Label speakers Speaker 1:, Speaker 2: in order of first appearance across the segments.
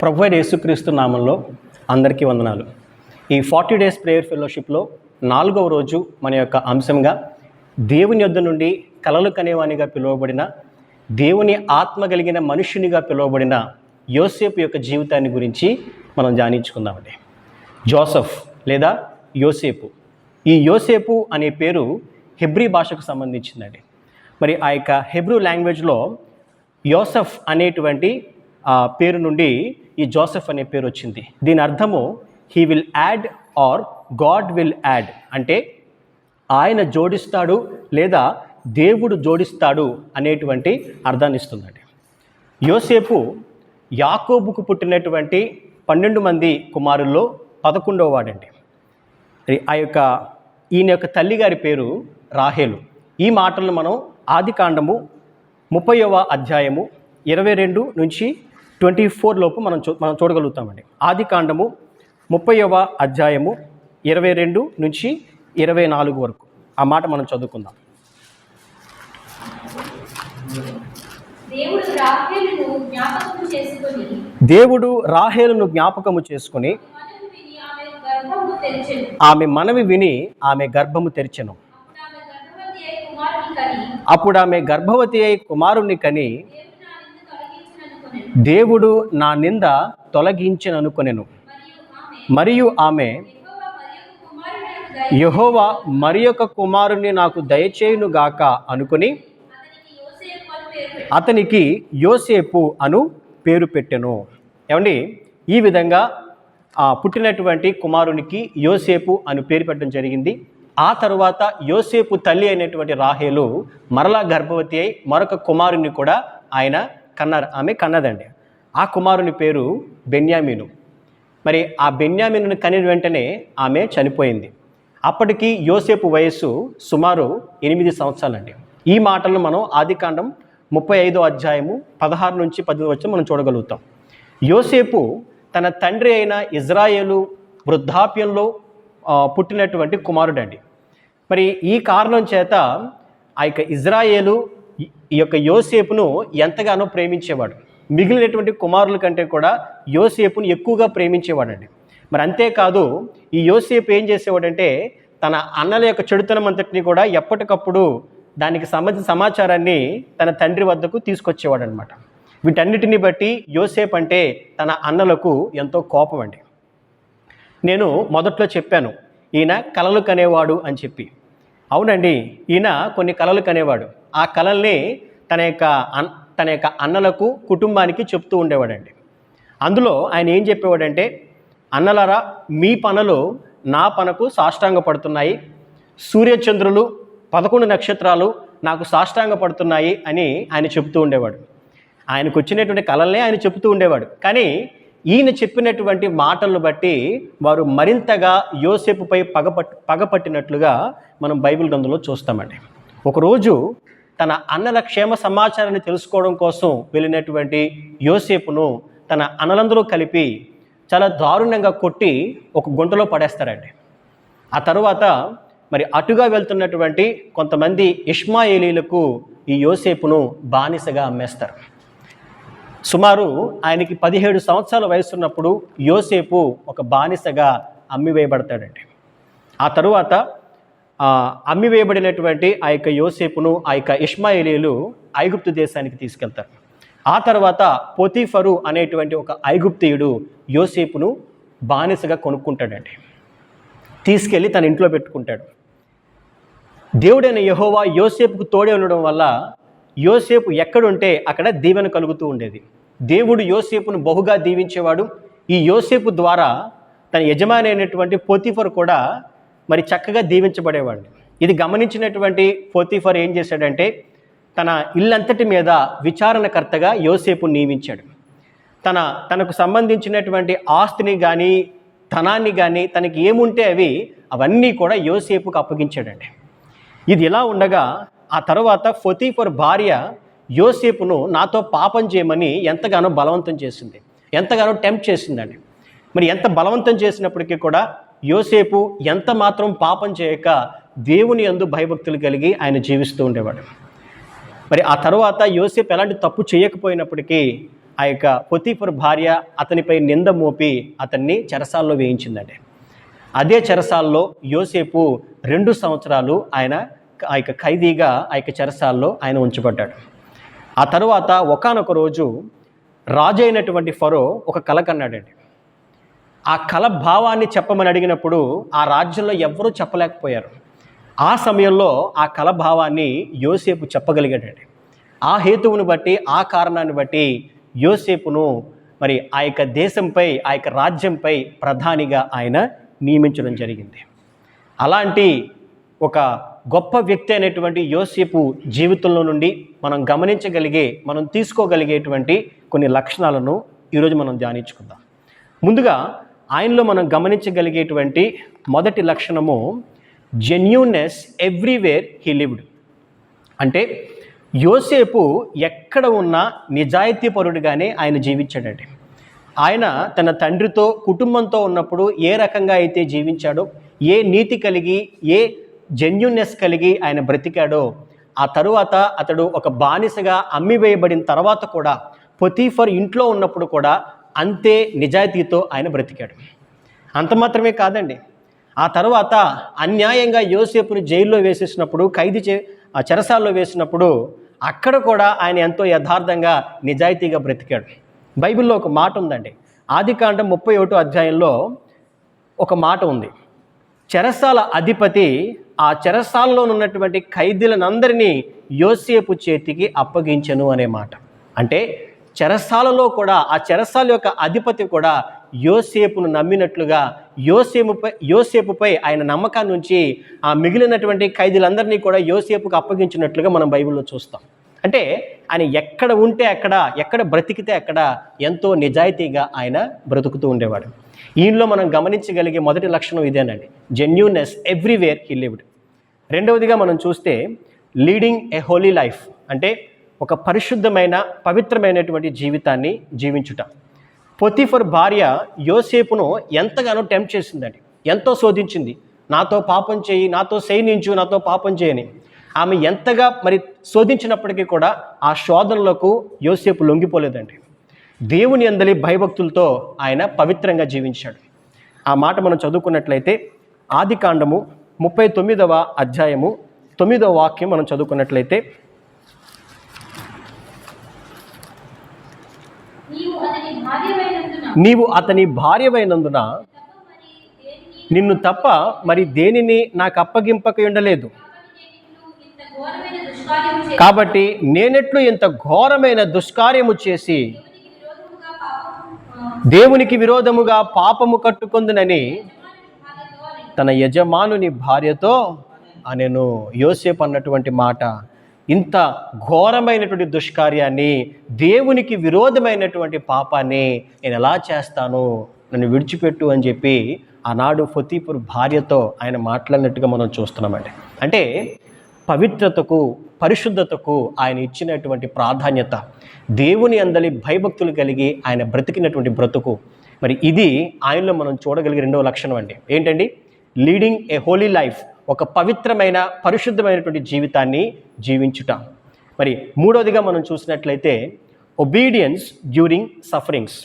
Speaker 1: ప్రభు యేసుక్రీస్తు నామంలో అందరికీ వందనాలు. ఈ ఫార్టీ డేస్ ప్రేయర్ ఫెలోషిప్లో నాలుగవ రోజు మన యొక్క అంశంగా దేవుని యొద్ద నుండి కలలు కనేవానిగా పిలువబడిన దేవుని ఆత్మ కలిగిన మనుష్యునిగా పిలువబడిన యోసేపు యొక్క జీవితాన్ని గురించి మనం ధ్యానించుకుందామండి. జోసఫ్ లేదా యోసేపు. ఈ యోసేపు అనే పేరు హెబ్రీ భాషకు సంబంధించిందండి. మరి ఆ యొక్క హెబ్రూ లాంగ్వేజ్లో యోసఫ్ అనేటువంటి పేరు నుండి ఈ జోసెఫ్ అనే పేరు వచ్చింది. దీని అర్థము he will add or God will add అంటే ఆయన జోడిస్తాడు లేదా దేవుడు జోడిస్తాడు అనేటువంటి అర్థాన్ని ఇస్తుందండి. యోసేపు యాకోబుకు పుట్టినటువంటి పన్నెండు మంది కుమారుల్లో పదకొండవ వాడండి. ఆ యొక్క ఈయన యొక్క తల్లిగారి పేరు రాహేలు. ఈ మాటలను మనం ఆది కాండము ముప్పైవ అధ్యాయము ఇరవై రెండు నుంచి ట్వంటీ ఫోర్ లోపు మనం చూ మనం చూడగలుగుతామండి. ఆది కాండము ముప్పైవ అధ్యాయము ఇరవై రెండు నుంచి ఇరవై నాలుగు వరకు. ఆ మాట మనం చదువుకుందాం.
Speaker 2: దేవుడు రాహేలును
Speaker 1: జ్ఞాపకము చేసుకుని
Speaker 2: ఆమె
Speaker 1: మనవి విని ఆమె గర్భము తెరిచెను.
Speaker 2: అప్పుడు ఆమె గర్భవతి అయి కుమారుని కని
Speaker 1: అప్పుడు ఆమె గర్భవతి అయి కుమారుని కని
Speaker 2: దేవుడు నా నింద తొలగించను
Speaker 1: తొలగించననుకొనెను.
Speaker 2: మరియు ఆమె యెహోవా మరి యొక్క
Speaker 1: యహోవా మరి యొక్క
Speaker 2: నాకు
Speaker 1: దయచేయునుగాక అనుకుని
Speaker 2: అతనికి యోసేపు అని పేరు పెట్టెను
Speaker 1: అను పేరు పెట్టెను. ఏమండి? ఈ విధంగా ఆ పుట్టినటువంటి కుమారునికి యోసేపు అని పేరు పెట్టడం జరిగింది. ఆ తరువాత యోసేపు తల్లి అయినటువంటి రాహేలు మరలా గర్భవతి అయి మరొక కుమారుని కూడా ఆయన కన్నారు ఆమె కన్నదండి. ఆ కుమారుని పేరు బెన్యామీను. మరి ఆ బెన్యామిను కనిన వెంటనే ఆమె చనిపోయింది. అప్పటికి యోసేపు వయస్సు సుమారు ఎనిమిది సంవత్సరాలండి. ఈ మాటలను మనం ఆదికాండం ముప్పై ఐదో అధ్యాయము పదహారు నుంచి పద్దెనిమిది వచ్చి మనం చూడగలుగుతాం. యోసేపు తన తండ్రి అయిన ఇజ్రాయేలు వృద్ధాప్యంలో పుట్టినటువంటి కుమారుడండి. మరి ఈ కారణం చేత ఆ యొక్క ఇజ్రాయేలు ఈ- ఈ యొక్క యోసేపును ఎంతగానో ప్రేమించేవాడు. మిగిలినటువంటి కుమారుల కంటే కూడా యోసేపును ఎక్కువగా ప్రేమించేవాడండి. మరి అంతేకాదు ఈ యోసేపు ఏం చేసేవాడంటే తన అన్నల యొక్క చెడుతనం అంతటిని కూడా ఎప్పటికప్పుడు దానికి సంబంధించిన సమాచారాన్ని తన తండ్రి వద్దకు తీసుకొచ్చేవాడు అనమాట వీటన్నిటిని బట్టి యోసేపు అంటే తన అన్నలకు ఎంతో కోపం అండి నేను మొదట్లో చెప్పాను ఈయన కలలు కనేవాడు అని చెప్పి. అవునండి ఈయన కొన్ని కళలు కనేవాడు. ఆ కళల్ని తన యొక్క అన్ తన యొక్క అన్నలకు కుటుంబానికి చెప్తూ ఉండేవాడండి. అందులో ఆయన ఏం చెప్పేవాడంటే అన్నలారా మీ పనులు నా పనకు సాష్టాంగ పడుతున్నాయి సూర్యచంద్రులు పదకొండు నక్షత్రాలు నాకు సాష్టాంగ పడుతున్నాయి అని ఆయన చెబుతూ ఉండేవాడు. ఆయనకు వచ్చినటువంటి కళల్నే ఆయన చెబుతూ ఉండేవాడు. కానీ ఈయన చెప్పినటువంటి మాటలను బట్టి వారు మరింతగా యోసేపుపై పగపట్ పగపట్టినట్లుగా మనం బైబిల్ గ్రంథంలో చూస్తామండి. ఒకరోజు తన అన్నల క్షేమ సమాచారాన్ని తెలుసుకోవడం కోసం వెళ్ళినటువంటి యోసేపును తన అన్నలందరూ కలిపి చాలా దారుణంగా కొట్టి ఒక గుంటలో పడేస్తారండి. ఆ తరువాత మరి అటుగా వెళ్తున్నటువంటి కొంతమంది ఇష్మాయేలీలకు ఈ యోసేపును బానిసగా అమ్మేస్తారు. సుమారు ఆయనకి పదిహేడు సంవత్సరాల వయసున్నప్పుడు యోసేపు ఒక బానిసగా అమ్మివేయబడతాడండి. ఆ తరువాత అమ్మివేయబడినటువంటి ఆ యొక్క యోసేపును ఆ యొక్క ఇష్మాయిలీలు ఐగుప్తు దేశానికి తీసుకెళ్తారు. ఆ తర్వాత పోతీఫరు అనేటువంటి ఒక ఐగుప్తీయుడు యోసేపును బానిసగా కొనుక్కుంటాడండి. తీసుకెళ్ళి తన ఇంట్లో పెట్టుకుంటాడు. దేవుడైన యహోవా యోసేపుకు తోడే ఉండడం వల్ల యోసేపు ఎక్కడుంటే అక్కడ దీవెన కలుగుతూ ఉండేది. దేవుడు యోసేపును బహుగా దీవించేవాడు. ఈ యోసేపు ద్వారా తన యజమాని అయినటువంటి పోతిఫర్ కూడా మరి చక్కగా దీవించబడేవాడు. ఇది గమనించినటువంటి పోతిఫర్ ఏం చేశాడంటే తన ఇల్లంతటి మీద విచారణకర్తగా యోసేపు నియమించాడు. తన తనకు సంబంధించినటువంటి ఆస్తిని కానీ ధనాన్ని కానీ తనకి ఏముంటే అవి అవన్నీ కూడా యోసేపుకు అప్పగించాడండి. ఇది ఇలా ఉండగా ఆ తర్వాత ఫొతీఫర్ భార్య యోసేపును నాతో పాపం చేయమని ఎంతగానో బలవంతం చేసింది. ఎంతగానో టెంప్ట్ చేసిందండి. మరి ఎంత బలవంతం చేసినప్పటికీ కూడా యోసేపు ఎంత మాత్రం పాపం చేయక దేవుని యందు భయభక్తులు కలిగి ఆయన జీవిస్తూ ఉండేవాడు. మరి ఆ తర్వాత యోసేపు ఎలాంటి తప్పు చేయకపోయినప్పటికీ ఆ యొక్క పొతీఫర్ భార్య అతనిపై నింద మోపి అతన్ని చెరసాల్లో వేయించిందండి. అదే చెరసాల్లో యోసేపు రెండు సంవత్సరాలు ఆయన ఆ యొక్క ఖైదీగా ఆ యొక్క చెరసాల్లో ఆయన ఉంచబడ్డాడు. ఆ తరువాత ఒకానొక రోజు రాజు అయినటువంటి ఫరో ఒక కల కన్నాడండి. ఆ కల భావాన్ని చెప్పమని అడిగినప్పుడు ఆ రాజ్యంలో ఎవరూ చెప్పలేకపోయారు. ఆ సమయంలో ఆ కల భావాన్ని యోసేపు చెప్పగలిగాడండి. ఆ హేతువును బట్టి ఆ కారణాన్ని బట్టి యోసేపును మరి ఆ యొక్క దేశంపై ఆ యొక్క రాజ్యంపై ప్రధానిగా ఆయన నియమించడం జరిగింది. అలాంటి ఒక గొప్ప వ్యక్తి అనేటువంటి యోసేపు జీవితంలో నుండి మనం గమనించగలిగే మనం తీసుకోగలిగేటువంటి కొన్ని లక్షణాలను ఈరోజు మనం ధ్యానించుకుందాం. ముందుగా ఆయనలో మనం గమనించగలిగేటువంటి మొదటి లక్షణము జెన్యూనెస్ ఎవ్రీవేర్ హీ లివ్డ్ అంటే యోసేపు ఎక్కడ ఉన్నా నిజాయితీపరుడుగానే ఆయన జీవించాడండి. ఆయన తన తండ్రితో కుటుంబంతో ఉన్నప్పుడు ఏ రకంగా అయితే జీవించాడో ఏ నీతి కలిగి ఏ జెన్యున్నెస్ కలిగి ఆయన బ్రతికాడో ఆ తరువాత అతడు ఒక బానిసగా అమ్మివేయబడిన తర్వాత కూడా పొతీఫర్ ఇంట్లో ఉన్నప్పుడు కూడా అంతే నిజాయితీతో ఆయన బ్రతికాడు. అంత మాత్రమే కాదండి. ఆ తర్వాత అన్యాయంగా యోసేపుని జైల్లో వేసేసినప్పుడు ఖైదీ చే ఆ చెరసాల్లో వేసినప్పుడు అక్కడ కూడా ఆయన ఎంతో యథార్థంగా నిజాయితీగా బ్రతికాడు. బైబిల్లో ఒక మాట ఉందండి. ఆదికాండం ముప్పై ఒకటో అధ్యాయంలో ఒక మాట ఉంది. చెరసాల అధిపతి ఆ చెరసాలలో ఉన్నటువంటి ఖైదీలనందరినీ యోసేపు చేతికి అప్పగించను అనే మాట. అంటే చెరసాలలో కూడా ఆ చెరసాల యొక్క అధిపతి కూడా యోసేపును నమ్మినట్లుగా యోసేపుపై యోసేపుపై ఆయన నమ్మకాన్ని ఉంచి ఆ మిగిలినటువంటి ఖైదీలందరినీ కూడా యోసేపుకు అప్పగించినట్లుగా మనం బైబిల్లో చూస్తాం. అంటే ఆయన ఎక్కడ ఉంటే అక్కడ ఎక్కడ బ్రతికితే అక్కడ ఎంతో నిజాయితీగా ఆయన బ్రతుకుతూ ఉండేవాడు. ఈయనలో మనం గమనించగలిగే మొదటి లక్షణం ఇదేనండి. జెన్యూనెస్ ఎవ్రీవేర్ హీ లివ్డ్ రెండవదిగా మనం చూస్తే లీడింగ్ ఎ హోలీ లైఫ్ అంటే ఒక పరిశుద్ధమైన పవిత్రమైనటువంటి జీవితాన్ని జీవించుట. పొతిఫర్ భార్య యోసేపును ఎంతగానో టెంప్ట్ చేసిందండి. ఎంతో శోధించింది. నాతో పాపం చేయి నాతో శయనించు నాతో పాపం చేయని ఆమె ఎంతగా మరి శోధించినప్పటికీ కూడా ఆ శోధనలకు యోసేపు లొంగిపోలేదండి. దేవుని అందలి భయభక్తులతో ఆయన పవిత్రంగా జీవించాడు. ఆ మాట మనం చదువుకున్నట్లయితే ఆది కాండము ముప్పై తొమ్మిదవ అధ్యాయము తొమ్మిదవ వాక్యం మనం చదువుకున్నట్లయితే
Speaker 3: నీవు అతని
Speaker 1: భార్యవైనందున. నిన్ను తప్ప మరి దేనిని నాకు అప్పగింపక ఉండలేదు.
Speaker 3: కాబట్టి నేనిట్లు ఇంత ఘోరమైన దుష్కార్యము
Speaker 1: కాబట్టి నేనెట్లు ఇంత ఘోరమైన దుష్కార్యము చేసి
Speaker 3: దేవునికి విరోధముగా
Speaker 1: పాపము కట్టుకుందునని తన యజమానుని భార్యతో నేను యోసేపు అన్నటువంటి మాట. ఇంత ఘోరమైనటువంటి దుష్కార్యాన్ని దేవునికి విరోధమైనటువంటి పాపాన్ని నేను ఎలా చేస్తాను? నన్ను విడిచిపెట్టు అని చెప్పి ఆనాడు ఫతీపూర్ భార్యతో ఆయన మాట్లాడినట్టుగా మనం చూస్తున్నామండి. అంటే పవిత్రతకు పరిశుద్ధతకు ఆయన ఇచ్చినటువంటి ప్రాధాన్యత దేవుని అందలి భయభక్తులు కలిగి ఆయన బ్రతికినటువంటి బ్రతుకు. మరి ఇది ఆయనలో మనం చూడగలిగే రెండవ లక్షణం అండి. ఏంటండి? లీడింగ్ ఏ హోలీ లైఫ్ ఒక పవిత్రమైన పరిశుద్ధమైనటువంటి జీవితాన్ని జీవించుట. మరి మూడవదిగా మనం చూసినట్లయితే ఒబీడియన్స్ డ్యూరింగ్ సఫరింగ్స్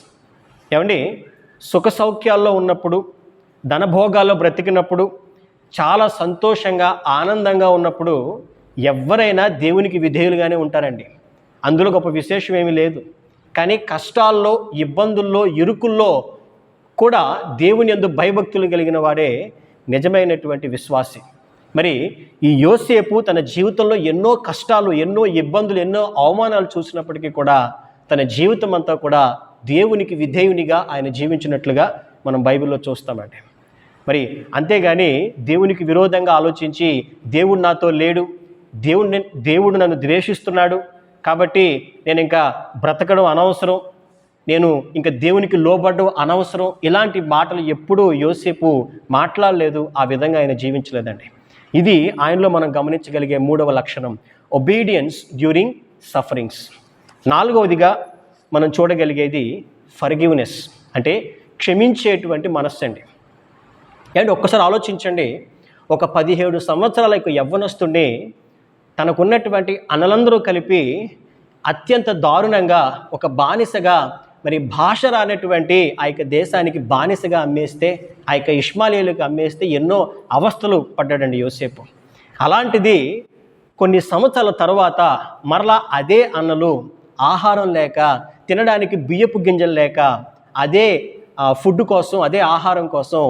Speaker 1: ఏమండి? సుఖ సౌఖ్యాల్లో ఉన్నప్పుడు ధనభోగాల్లో బ్రతికినప్పుడు చాలా సంతోషంగా ఆనందంగా ఉన్నప్పుడు ఎవరైనా దేవునికి విధేయులుగానే ఉంటారండి. అందులో గొప్ప విశేషం ఏమీ లేదు. కానీ కష్టాల్లో ఇబ్బందుల్లో ఇరుకుల్లో కూడా దేవుని యందు భయభక్తులు కలిగిన వాడే నిజమైనటువంటి విశ్వాసి. మరి ఈ యోసేపు తన జీవితంలో ఎన్నో కష్టాలు ఎన్నో ఇబ్బందులు ఎన్నో అవమానాలు చూసినప్పటికీ కూడా తన జీవితం అంతా కూడా దేవునికి విధేయునిగా ఆయన జీవించినట్లుగా మనం బైబిల్లో చూస్తామండి. మరి అంతేగాని దేవునికి విరోధంగా ఆలోచించి దేవుడు నాతో లేడు దేవుడిని దేవుడు నన్ను ద్వేషిస్తున్నాడు కాబట్టి నేను ఇంకా బ్రతకడం అనవసరం. నేను ఇంకా దేవునికి లోబడ్డం అనవసరం. ఇలాంటి మాటలు ఎప్పుడూ యోసేపు మాట్లాడలేదు. ఆ విధంగా ఆయన జీవించలేదండి. ఇది ఆయనలో మనం గమనించగలిగే మూడవ లక్షణం. ఒబీడియన్స్ డ్యూరింగ్ సఫరింగ్స్ నాలుగవదిగా మనం చూడగలిగేది ఫర్గివ్నెస్ అంటే క్షమించేటువంటి మనస్సు అండి. అండ్ ఒక్కసారి ఆలోచించండి. ఒక పదిహేడు సంవత్సరాల యొక్క యవ్వనస్తుడిని తనకున్నటువంటి అనలందరూ కలిపి అత్యంత దారుణంగా ఒక బానిసగా మరి భాష రానటువంటి ఆ యొక్క దేశానికి బానిసగా అమ్మేస్తే ఆ యొక్క ఇష్మాలీలకు అమ్మేస్తే ఎన్నో అవస్థలు పడ్డాడండి యోసేపు. అలాంటిది కొన్ని సంవత్సరాల తర్వాత మరలా అదే అన్నలు ఆహారం లేక తినడానికి బియ్యపు గింజలు లేక అదే ఫుడ్ కోసం అదే ఆహారం కోసం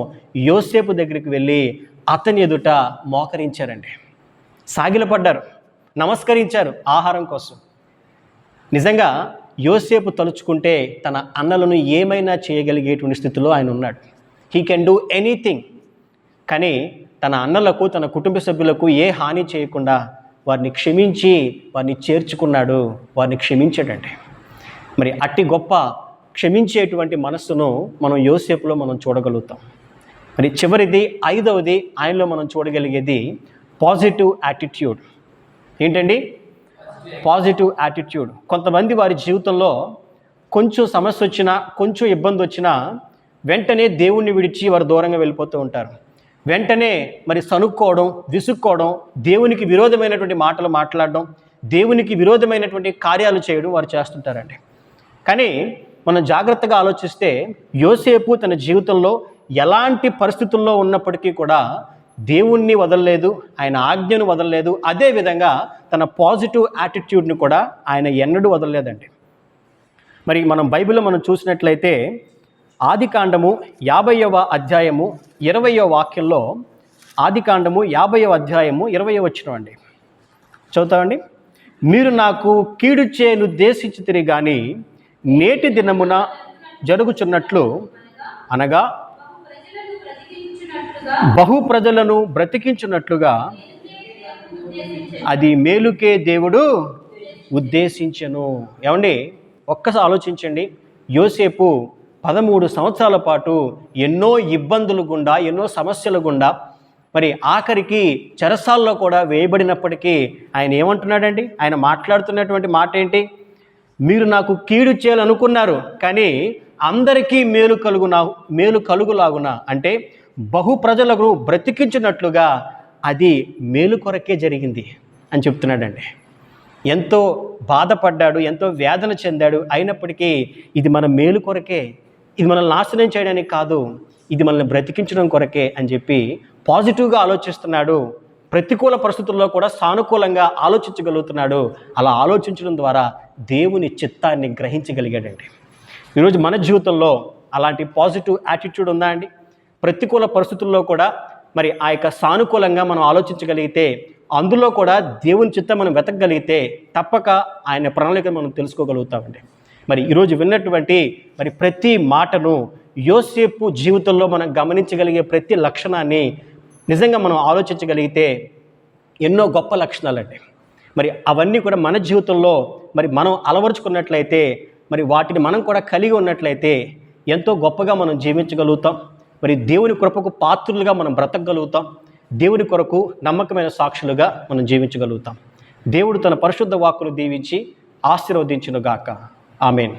Speaker 1: యోసేపు దగ్గరికి వెళ్ళి అతని ఎదుట మోకరించారండి. సాగిలపడ్డారు. నమస్కరించారు ఆహారం కోసం. నిజంగా యోసేపు తలుచుకుంటే తన అన్నలను ఏమైనా చేయగలిగేటువంటి స్థితిలో ఆయన ఉన్నాడు. హీ కెన్ డూ ఎనీథింగ్ కానీ తన అన్నలకు తన కుటుంబ సభ్యులకు ఏ హాని చేయకుండా వారిని క్షమించి వారిని చేర్చుకున్నాడు వారిని క్షమించాడండి మరి అట్టి గొప్ప క్షమించేటువంటి మనస్సును మనం యోసేపులో మనం చూడగలుగుతాం. మరి చివరిది ఐదవది ఆయనలో మనం చూడగలిగేది పాజిటివ్ యాటిట్యూడ్ ఏంటండి? Positive attitude. కొంతమంది వారి జీవితంలో కొంచెం సమస్య వచ్చినా కొంచెం ఇబ్బంది వచ్చినా వెంటనే దేవుణ్ణి విడిచి వారు దూరంగా వెళ్ళిపోతూ ఉంటారు. వెంటనే మరి సనుక్కోవడం విసుక్కోవడం దేవునికి విరోధమైనటువంటి మాటలు మాట్లాడడం దేవునికి విరోధమైనటువంటి కార్యాలు చేయడం వారు చేస్తుంటారండి. కానీ మనం జాగ్రత్తగా ఆలోచిస్తే యోసేపు తన జీవితంలో ఎలాంటి పరిస్థితుల్లో ఉన్నప్పటికీ కూడా దేవుణ్ణి వదలలేదు ఆయన ఆజ్ఞను వదలలేదు అదేవిధంగా తన పాజిటివ్ యాటిట్యూడ్ని కూడా ఆయన ఎన్నడూ వదలలేదండి. మరి మనం బైబిల్లో మనం చూసినట్లయితే ఆదికాండము యాభైవ అధ్యాయము ఇరవయో వాక్యంలో ఆదికాండము యాభైవ అధ్యాయము ఇరవై వచ్చిన అండి. చదువుతామండి? మీరు నాకు కీడు చేయను ఉద్దేశించితిరి కానీ నేటి దినమున జరుగుచున్నట్లు అనగా బహు ప్రజలను బ్రతికించున్నట్లుగా అది మేలుకే దేవుడు ఉద్దేశించను. ఏమండి? ఒక్కసారి ఆలోచించండి. యోసేపు పదమూడు సంవత్సరాల పాటు ఎన్నో ఇబ్బందులు గుండా ఎన్నో సమస్యలు గుండా మరి ఆఖరికి చెరసాల్లో కూడా వేయబడినప్పటికీ ఆయన ఏమంటున్నాడండి? ఆయన మాట్లాడుతున్నటువంటి మాట ఏంటి మీరు నాకు కీడు చేయాలనుకున్నారు కానీ అందరికీ మేలు కలుగునా మేలు కలుగులాగున? అంటే బహు ప్రజలకు బ్రతికించినట్లుగా అది మేలు కొరకే జరిగింది అని చెప్తున్నాడండి. ఎంతో బాధపడ్డాడు ఎంతో వేదన చెందాడు. అయినప్పటికీ ఇది మన మేలు కొరకే ఇది మనల్ని నాశనం చేయడానికి కాదు ఇది మనల్ని బ్రతికించడం కొరకే అని చెప్పి పాజిటివ్గా ఆలోచిస్తున్నాడు. ప్రతికూల పరిస్థితుల్లో కూడా సానుకూలంగా ఆలోచించగలుగుతున్నాడు. అలా ఆలోచించడం ద్వారా దేవుని చిత్తాన్ని గ్రహించగలిగాడండి. ఈరోజు మన జీవితంలో అలాంటి పాజిటివ్ యాటిట్యూడ్ ఉందా అండి? ప్రతికూల పరిస్థితుల్లో కూడా మరి ఆ యొక్క సానుకూలంగా మనం ఆలోచించగలిగితే అందులో కూడా దేవుని చిత్తం మనం వెతకగలిగితే తప్పక ఆయన ప్రణాళిక మనం తెలుసుకోగలుగుతామండి. మరి ఈరోజు విన్నటువంటి మరి ప్రతి మాటను యోసేపు జీవితంలో మనం గమనించగలిగే ప్రతి లక్షణాన్ని నిజంగా మనం ఆలోచించగలిగితే ఎన్నో గొప్ప లక్షణాలండి. మరి అవన్నీ కూడా మన జీవితంలో మరి మనం అలవరుచుకున్నట్లయితే మరి వాటిని మనం కూడా కలిగి ఉన్నట్లయితే ఎంతో గొప్పగా మనం జీవించగలుగుతాం. మరి దేవుని కృపకు పాత్రులుగా మనం బ్రతకగలుగుతాం. దేవుని కొరకు నమ్మకమైన సాక్షులుగా మనం జీవించగలుగుతాం. దేవుడు తన పరిశుద్ధ వాక్కును దీవించి ఆశీర్వదించునుగాక. ఆమెన్.